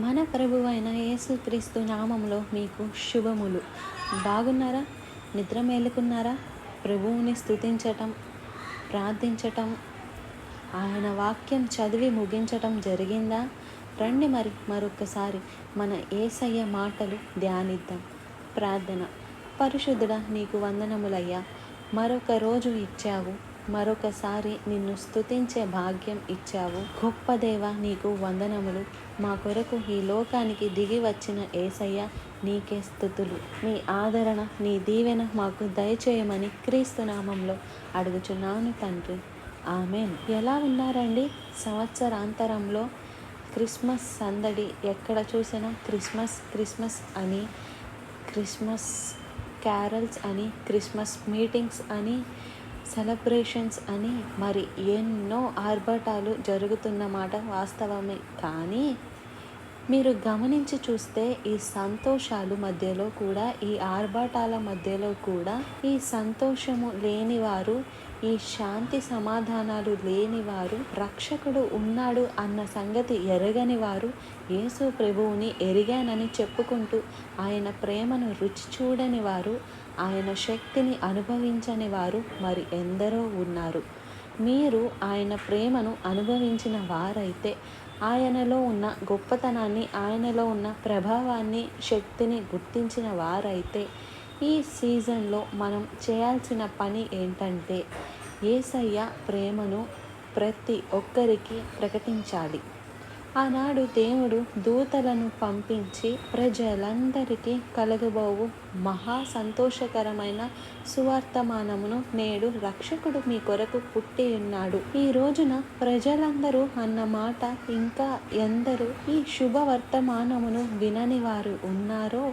మన ప్రభువైన యేసుక్రీస్తు నామంలో మీకు శుభములు. బాగున్నారా? నిద్ర మేలుకున్నారా? ప్రభువుని స్థుతించటం ప్రార్థించటం ఆయన వాక్యం చదివి ముగించటం జరిగిందా? రండి మరి మరొకసారి మన ఏసయ్య మాటలు ధ్యానిద్దాం. ప్రార్థన. పరిశుద్ధుడ నీకు వందనములయ్యా. మరొక రోజు ఇచ్చావు. మరొకసారి నిన్ను స్తుతించే భాగ్యం ఇచ్చావు. గొప్ప దేవ నీకు వందనములు. మా కొరకు ఈ లోకానికి దిగి వచ్చిన ఏసయ్య నీకే స్థుతులు నీ ఆదరణ నీ దీవెన మాకు దయచేయమని క్రీస్తు నామంలో అడుగుచున్నాను తండ్రి. ఆమెన్. ఎలా ఉన్నారండి? సంవత్సరాంతరంలో క్రిస్మస్ సందడి ఎక్కడ చూసినా క్రిస్మస్ క్రిస్మస్ అని క్రిస్మస్ క్యారల్స్ అని క్రిస్మస్ మీటింగ్స్ అని సెలబ్రేషన్స్ అని మరి ఎన్నో ఆర్భటాలు జరుగుతున్నమాట వాస్తవమే. కానీ మీరు గమనించి చూస్తే ఈ సంతోషాలు మధ్యలో కూడా ఈ ఆర్భాటాల మధ్యలో కూడా ఈ సంతోషము లేనివారు ఈ శాంతి సమాధానాలు లేనివారు రక్షకుడు ఉన్నాడు అన్న సంగతి ఎరగని వారు యేసు ప్రభువుని ఎరిగానని చెప్పుకుంటూ ఆయన ప్రేమను రుచి చూడని వారు ఆయన శక్తిని అనుభవించని వారు మరి ఎందరో ఉన్నారు. మీరు ఆయన ప్రేమను అనుభవించిన వారైతే ఆయనలో ఉన్న గొప్పతనాన్ని ఆయనలో ఉన్న ప్రభావాన్ని శక్తిని గుర్తించిన వారైతే ఈ సీజన్లో మనం చేయాల్సిన పని ఏంటంటే ఏసయ్య ప్రేమను ప్రతి ఒక్కరికి ప్రకటించాలి. ఆనాడు దేవుడు దూతలను పంపించి ప్రజలందరికీ కలగబోవు మహా సంతోషకరమైన సువర్తమానమును నేడు రక్షకుడు మీ కొరకు పుట్టి ఉన్నాడు. ఈ రోజున ప్రజలందరూ అన్న మాట ఇంకా ఎందరూ ఈ శుభవర్తమానమును వినని వారు ఉన్నారో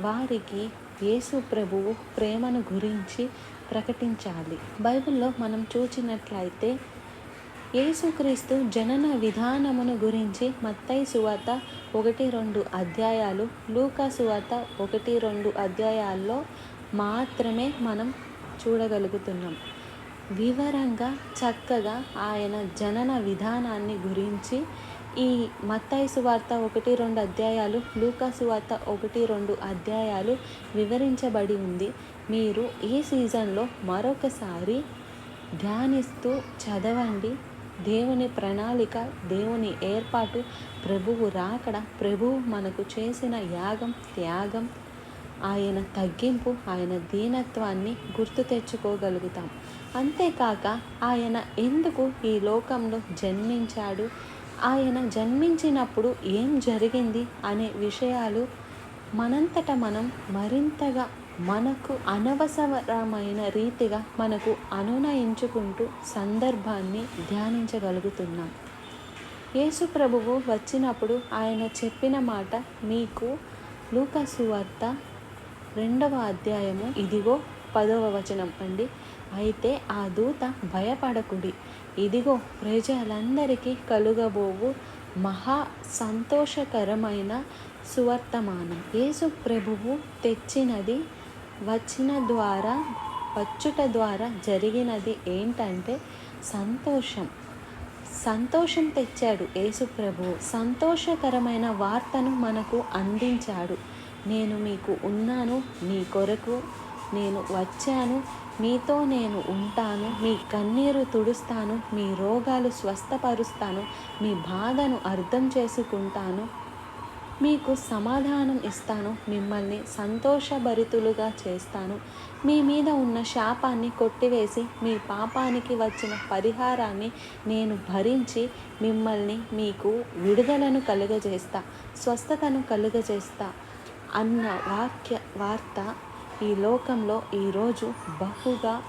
వారికి యేసు ప్రభువు ప్రేమను గురించి ప్రకటించాలి. బైబిల్లో మనం చూచినట్లయితే యేసుక్రీస్తు జనన విధానమును గురించి మత్తయి సువార్త ఒకటి రెండు అధ్యాయాలు లూకా సువార్త ఒకటి రెండు అధ్యాయాల్లో మాత్రమే మనం చూడగలుగుతున్నాం. వివరంగా చక్కగా ఆయన జనన విధానాన్ని గురించి ఈ మత్తాయి సువార్త ఒకటి రెండు అధ్యాయాలు లూకా సువార్త ఒకటి రెండు అధ్యాయాలు వివరించబడి ఉంది. మీరు ఈ సీజన్లో మరొకసారి ధ్యానిస్తూ చదవండి. దేవుని ప్రణాళిక దేవుని ఏర్పాటు ప్రభువు రాకడ ప్రభువు మనకు చేసిన యాగం త్యాగం ఆయన తగ్గింపు ఆయన దీనత్వాన్ని గుర్తు తెచ్చుకోగలుగుతాం. అంతేకాక ఆయన ఎందుకు ఈ లోకంలో జన్మించాడు ఆయన జన్మించినప్పుడు ఏం జరిగింది అనే విషయాలు మనంతట మనం మరింతగా మనకు అనవసరమైన రీతిగా మనకు అనునయించుకుంటూ సందర్భాన్ని ధ్యానించగలుగుతున్నాం. యేసు ప్రభువు వచ్చినప్పుడు ఆయన చెప్పిన మాట మీకు లూకసువార్త రెండవ అధ్యాయము ఇదిగో పదవ వచనం అండి. అయితే ఆ దూత భయపడకుడి. ఇదిగో ప్రజలందరికీ కలుగబోవు మహా సంతోషకరమైన సువర్తమానం. యేసు ప్రభువు తెచ్చినది వచ్చిన ద్వారా వచ్చుట ద్వారా జరిగినది ఏంటంటే సంతోషం. సంతోషం తెచ్చాడు యేసుప్రభు సంతోషకరమైన వార్తను మనకు అందించాడు. నేను మీకు ఉన్నాను మీ కొరకు నేను వచ్చాను మీతో నేను ఉంటాను మీ కన్నీరు తుడుస్తాను మీ రోగాలు స్వస్థపరుస్తాను మీ బాధను అర్థం చేసుకుంటాను మీకు సమాధానం ఇస్తాను మిమ్మల్ని సంతోషభరితులుగా చేస్తాను. మీ మీద ఉన్న శాపాన్ని కొట్టివేసి మీ పాపానికి వచ్చిన పరిహారాన్ని నేను భరించి మిమ్మల్ని మీకు విడుదలను కలుగజేస్తా స్వస్థతను కలుగజేస్తా అన్న వాక్య వార్త ఈ లోకంలో ఈరోజు బహుగా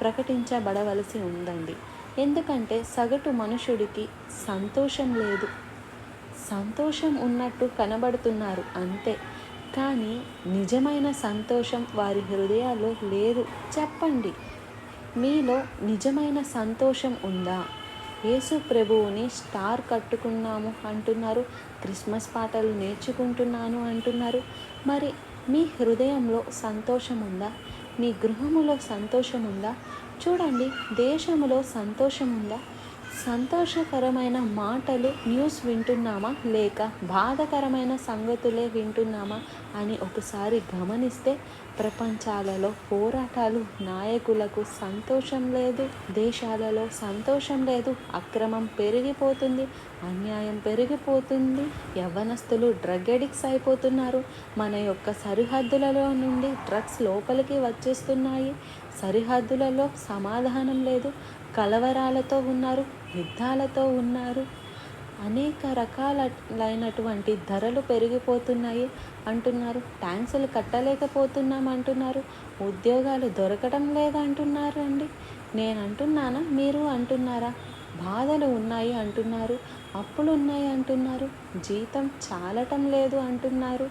ప్రకటించబడవలసి ఉందండి. ఎందుకంటే సగటు మనుషుడికి సంతోషం లేదు. సంతోషం ఉన్నట్టు కనబడుతున్నారు అంతే. కానీ నిజమైన సంతోషం వారి హృదయాల్లో లేదు. చెప్పండి. మీలో నిజమైన సంతోషం ఉందా? యేసు ప్రభువుని స్టార్ కట్టుకున్నాము అంటున్నారు. క్రిస్మస్ పాటలు నేర్చుకుంటున్నాను అంటున్నారు. మరి మీ హృదయంలో సంతోషం ఉందా? మీ గృహములో సంతోషం ఉందా? చూడండి దేశంలో సంతోషం ఉందా? సంతోషకరమైన మాటలు న్యూస్ వింటున్నామా లేక బాధకరమైన సంగతులే వింటున్నామా అని ఒకసారి గమనిస్తే ప్రపంచాలలో పోరాటాలు నాయకులకు సంతోషం లేదు దేశాలలో సంతోషం లేదు అక్రమం పెరిగిపోతుంది అన్యాయం పెరిగిపోతుంది యవ్వనస్తులు డ్రగ్ ఎడిక్ట్స్ అయిపోతున్నారు మన యొక్క సరిహద్దులలో నుండి డ్రగ్స్ లోపలికి వచ్చేస్తున్నాయి సరిహద్దులలో సమాధానం లేదు. కలవరాలతో ఉన్నారు యుద్ధాలతో ఉన్నారు. అనేక రకాలైనటువంటి ధరలు పెరిగిపోతున్నాయి అంటున్నారు. ట్యాంక్సులు కట్టలేకపోతున్నాం అంటున్నారు. ఉద్యోగాలు దొరకడం లేదంటున్నారు అండి. నేను అంటున్నానా? మీరు అంటున్నారా? బాధలు ఉన్నాయి అంటున్నారు. అప్పులు ఉన్నాయి అంటున్నారు. జీతం చాలటం లేదు అంటున్నారు.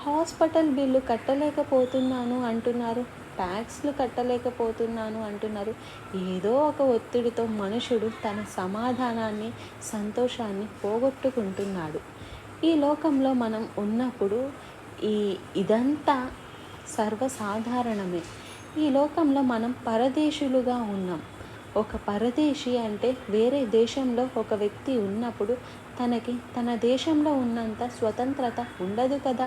హాస్పిటల్ బిల్లు కట్టలేకపోతున్నాను అంటున్నారు. ట్యాక్స్లు కట్టలేకపోతున్నాను అంటున్నారు. ఏదో ఒక ఒత్తిడితో మనుషుడు తన సమాధానాన్ని సంతోషాన్ని పోగొట్టుకుంటున్నాడు. ఈ లోకంలో మనం ఉన్నప్పుడు ఈ ఇదంతా సర్వసాధారణమే. ఈ లోకంలో మనం పరదేశులుగా ఉన్నాం. ఒక పరదేశి అంటే వేరే దేశంలో ఒక వ్యక్తి ఉన్నప్పుడు తనకి తన దేశంలో ఉన్నంత స్వతంత్రత ఉండదు కదా.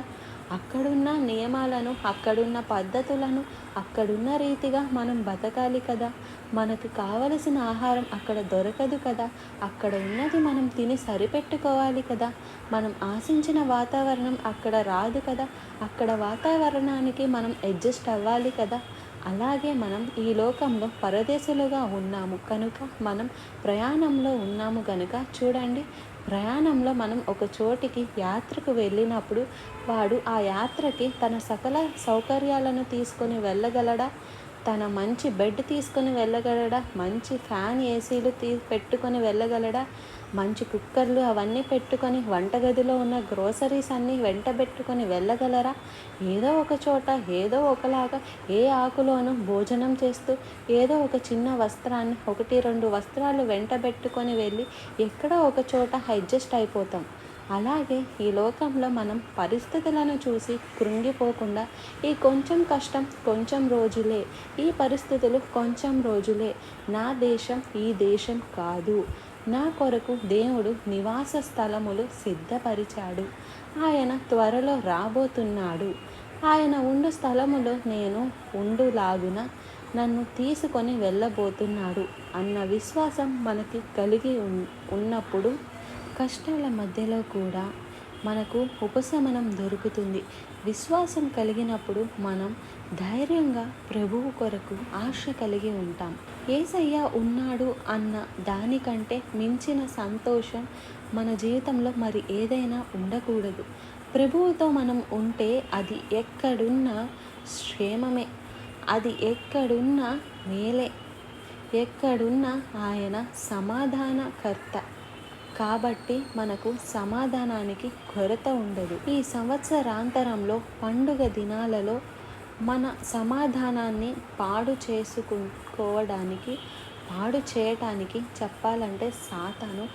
అక్కడున్న నియమాలను అక్కడున్న పద్ధతులను అక్కడున్న రీతిగా మనం బతకాలి కదా. మనకు కావలసిన ఆహారం అక్కడ దొరకదు కదా. అక్కడ ఉన్నది మనం తిని సరిపెట్టుకోవాలి కదా. మనం ఆశించిన వాతావరణం అక్కడ రాదు కదా. అక్కడ వాతావరణానికి మనం అడ్జస్ట్ అవ్వాలి కదా. అలాగే మనం ఈ లోకంలో పరదేశులుగా ఉన్నాము కనుక మనం ప్రయాణంలో ఉన్నాము కనుక చూడండి ప్రయాణంలో మనం ఒక చోటికి యాత్రకు వెళ్ళినప్పుడు వాడు ఆ యాత్రకి తన సకల సౌకర్యాలను తీసుకొని వెళ్ళగలడా? తన మంచి బెడ్ తీసుకొని వెళ్ళగలడా? మంచి ఫ్యాన్ ఏసీలు తీ పెట్టుకొని వెళ్ళగలడా? మంచి కుక్కర్లు అవన్నీ పెట్టుకొని వంటగదిలో ఉన్న గ్రోసరీస్ అన్నీ వెంట పెట్టుకొని వెళ్ళగలరా? ఏదో ఒక చోట ఏదో ఒకలాగా ఏ ఆకులోనూ భోజనం చేస్తూ ఏదో ఒక చిన్న వస్త్రాన్ని ఒకటి రెండు వస్త్రాలు వెంట పెట్టుకొని వెళ్ళి ఎక్కడో ఒక చోట అడ్జస్ట్ అయిపోతాం. అలాగే ఈ లోకంలో మనం పరిస్థితులను చూసి కృంగిపోకుండా ఈ కొంచెం కష్టం కొంచెం రోజులే ఈ పరిస్థితులు కొంచెం రోజులే. నా దేశం ఈ దేశం కాదు. నా కొరకు దేవుడు నివాస స్థలములు సిద్ధపరిచాడు. ఆయన త్వరలో రాబోతున్నాడు. ఆయన ఉండు స్థలములో నేను ఉండులాగున నన్ను తీసుకొని వెళ్ళబోతున్నాడు అన్న విశ్వాసం మనకి కలిగి ఉన్నప్పుడు కష్టాల మధ్యలో కూడా మనకు ఉపశమనం దొరుకుతుంది. విశ్వాసం కలిగినప్పుడు మనం ధైర్యంగా ప్రభువు కొరకు ఆశ కలిగి ఉంటాం. ఏసయ్య ఉన్నాడు అన్న దానికంటే మించిన సంతోషం మన జీవితంలో మరి ఏదైనా ఉండకూడదు. ప్రభువుతో మనం ఉంటే అది ఎక్కడున్నా క్షేమమే. అది ఎక్కడున్నా మేలే. ఎక్కడున్నా ఆయన సమాధానకర్త. కాబట్టి మనకు సమాధానానికి కొరత ఉండదు. ఈ సంవత్సరాంతరంలో పండుగ దినాలలో మన సమాధానాన్ని పాడు చేసుకోవడానికి పాడు చేయటానికి చెప్పాలంటే సాతాను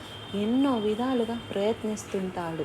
ఎన్నో విధాలుగా ప్రయత్నిస్తుంటాడు.